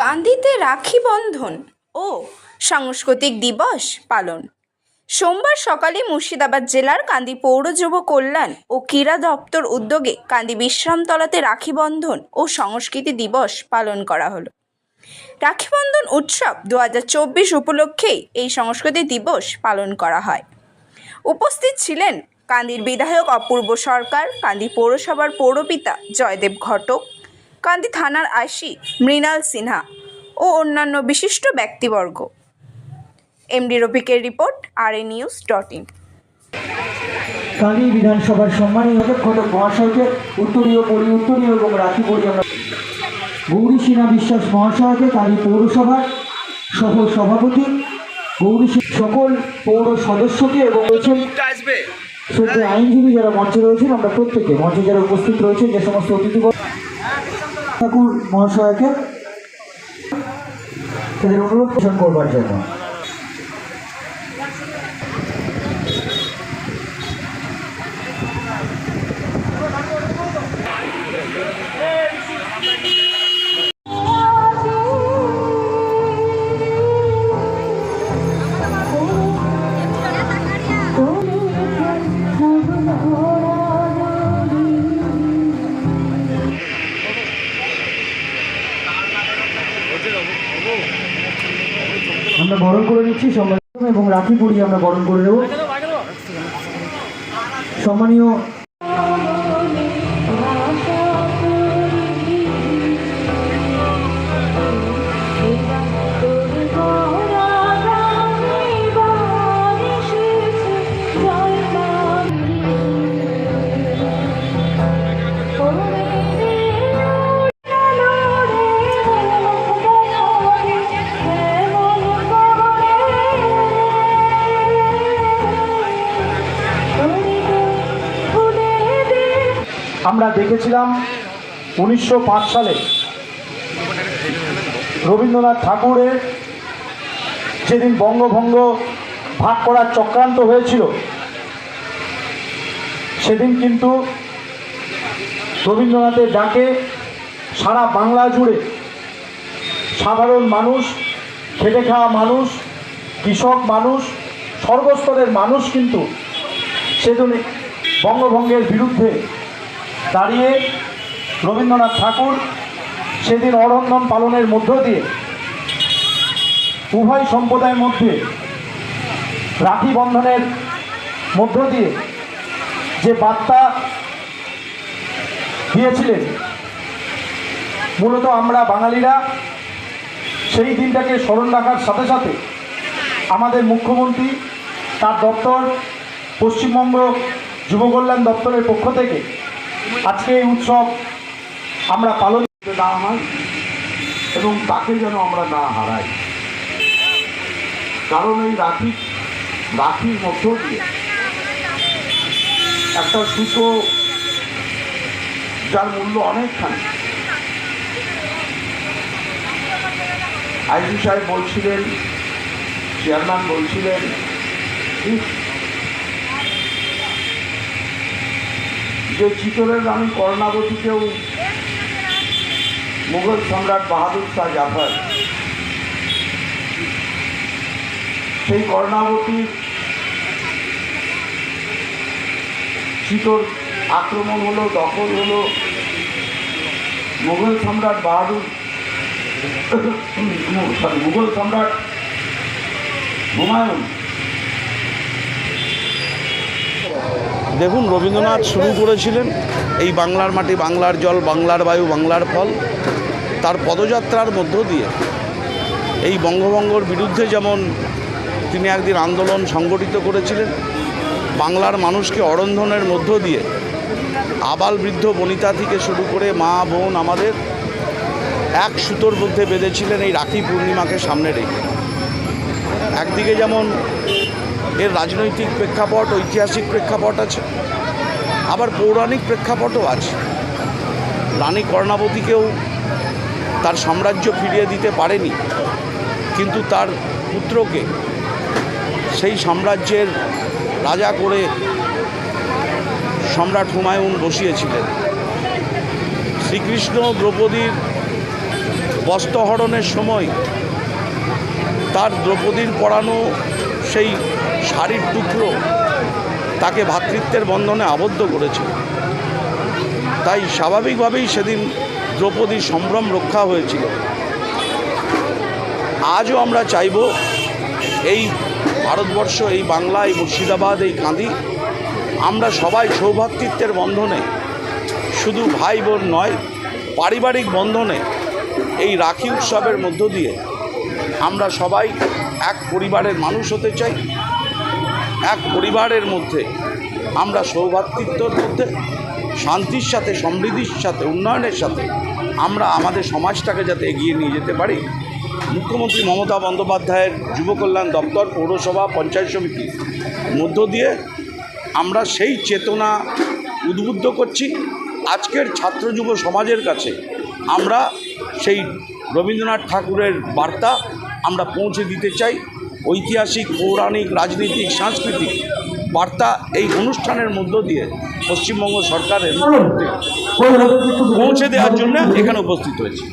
কান্দিতে রাখি বন্ধন। ও, সাংস্কৃতিক দিবস পালন। সোমবার সকালে মুর্শিদাবাদ জেলার কান্দি পৌর যুব কল্যাণ ও ক্রীড়া দপ্তর উদ্যোগে কান্দি বিশ্রামতলাতে রাখি বন্ধন ও সংস্কৃতি দিবস পালন করা হলো। রাখি বন্ধন উৎসব দু হাজার চব্বিশ উপলক্ষেই এই সংস্কৃতি দিবস পালন করা হয়। উপস্থিত ছিলেন কান্দির বিধায়ক অপূর্ব সরকার, কান্দি পৌরসভার পৌরপিতা জয়দেব ঘটক কান্দি থানার আইসি মৃণাল সিনহা ও অন্যান্য বিশিষ্ট ব্যক্তিবর্গ। এমডি রফিকের report R A news dot in. Kali বিধানসভার সম্মানীয় ঘটক মহাশয়কে উত্তরীয় পরি উত্তরীয় এবং রাখি পর্যন্ত গৌরী সিনহা বিশ্বাস মহাশয়কে কালী পৌরসভার সহ সভাপতি গৌরী সিনহা সকল পৌর সদস্যকে এবং রয়েছেন শ্রদ্ধা আইনজীবী যারা মঞ্চে রয়েছেন আমরা প্রত্যেকে মঞ্চে যারা উপস্থিত রয়েছেন যে সমস্ত অতিথি ঠাকুর মহাশয়কে তাদের অনুরোধ পোষণ করবার জন্য। বরণ করে নিচ্ছি সম্মান এবং রাখি পরিয়ে আমরা বরণ করে দেবো সম্মানীয় আমরা দেখেছিলাম উনিশশো পাঁচ সালে রবীন্দ্রনাথ ঠাকুরের যেদিন বঙ্গভঙ্গ ভাগ করার চক্রান্ত হয়েছিল, সেদিন কিন্তু রবীন্দ্রনাথের ডাকে সারা বাংলা জুড়ে সাধারণ মানুষ, খেটে খাওয়া মানুষ, কৃষক মানুষ, সর্বস্তরের মানুষ কিন্তু সেদিন বঙ্গভঙ্গের বিরুদ্ধে দাঁড়িয়ে রবীন্দ্রনাথ ঠাকুর সেদিন অরন্ধন পালনের মধ্য দিয়ে উভয় সম্প্রদায়ের মধ্যে রাখি বন্ধনের মধ্য দিয়ে যে বার্তা দিয়েছিলেন, মূলত আমরা বাঙালিরা সেই দিনটাকে স্মরণ রাখার সাথে সাথে আমাদের মুখ্যমন্ত্রী, তার দপ্তর, পশ্চিমবঙ্গ যুব কল্যাণ দপ্তরের পক্ষ থেকে আজকে এই উৎসব আমরা পালন না হয় এবং তাকে যেন আমরা না হারাই। কারণ এই রাখি, রাখির মধ্য দিয়ে একটা সুতো যার মূল্য অনেকখানি। আইজি সাহেব বলছিলেন, চেয়ারম্যান বলছিলেন ঠিক যে চিতরের রানী কর্ণাবতীকেও মুঘল সম্রাট বাহাদুর শাহ জাফর, সেই কর্ণাবতীর চিতর আক্রমণ হলো, দখল হলো মুঘল সম্রাট বাহাদুর সরি মুঘল সম্রাট হুমায়ুন। দেখুন, রবীন্দ্রনাথ শুরু করেছিলেন এই বাংলার মাটি, বাংলার জল, বাংলার বায়ু, বাংলার ফল, তার পদযাত্রার মধ্য দিয়ে। এই বঙ্গভঙ্গর বিরুদ্ধে যেমন তিনি একদিন আন্দোলন সংগঠিত করেছিলেন, বাংলার মানুষকে অরন্ধনের মধ্য দিয়ে আবাল বৃদ্ধ বনিতা থেকে শুরু করে মা, বোন আমাদের এক সুতোর মধ্যে বেঁধেছিলেন এই রাখি পূর্ণিমাকে সামনে রেখে। একদিকে যেমন এর রাজনৈতিক প্রেক্ষাপট, ঐতিহাসিক প্রেক্ষাপট আছে। আবার পৌরাণিক প্রেক্ষাপটও আছে। রানী কর্ণাবতীকেও তার সাম্রাজ্য ফিরিয়ে দিতে পারেনি, কিন্তু তার পুত্রকে সেই সাম্রাজ্যের রাজা করে সম্রাট হুমায়ুন বসিয়েছিলেন। শ্রীকৃষ্ণ দ্রৌপদীর বস্ত্রহরণের সময় তার দ্রৌপদীর পড়ানো সেই শাড়ির টুকরো তাকে ভ্রাতৃত্বের বন্ধনে আবদ্ধ করেছিল। তাই স্বাভাবিকভাবেই সেদিন দ্রৌপদীর সম্ভ্রম রক্ষা হয়েছিল। আজও আমরা চাইব এই ভারতবর্ষ, এই বাংলা, এই মুর্শিদাবাদ, এই কাঁদি, আমরা সবাই সৌভাতৃত্বের বন্ধনে, শুধু ভাই বোন নয়, পারিবারিক বন্ধনে এই রাখি উৎসবের মধ্য দিয়ে আমরা সবাই এক পরিবারের মানুষ হতে চাই। এক পরিবারের মধ্যে আমরা সৌভাতৃত্বর মধ্যে, শান্তির সাথে, সমৃদ্ধির সাথে, উন্নয়নের সাথে আমরা আমাদের সমাজটাকে যাতে এগিয়ে নিয়ে যেতে পারি। মুখ্যমন্ত্রী মমতা বন্দ্যোপাধ্যায়ের যুবকল্যাণ দপ্তর, পৌরসভা, পঞ্চায়েত সমিতি মধ্য দিয়ে আমরা সেই চেতনা উদ্বুদ্ধ করছি। আজকের ছাত্র যুব সমাজের কাছে আমরা সেই রবীন্দ্রনাথ ঠাকুরের বার্তা আমরা পৌঁছে দিতে চাই। ঐতিহাসিক পৌরাণিক রাজনৈতিক সাংস্কৃতিক বার্তা এই অনুষ্ঠানের মধ্য দিয়ে পশ্চিমবঙ্গ সরকারের পৌঁছে দেওয়ার জন্য এখানে উপস্থিত হয়েছি।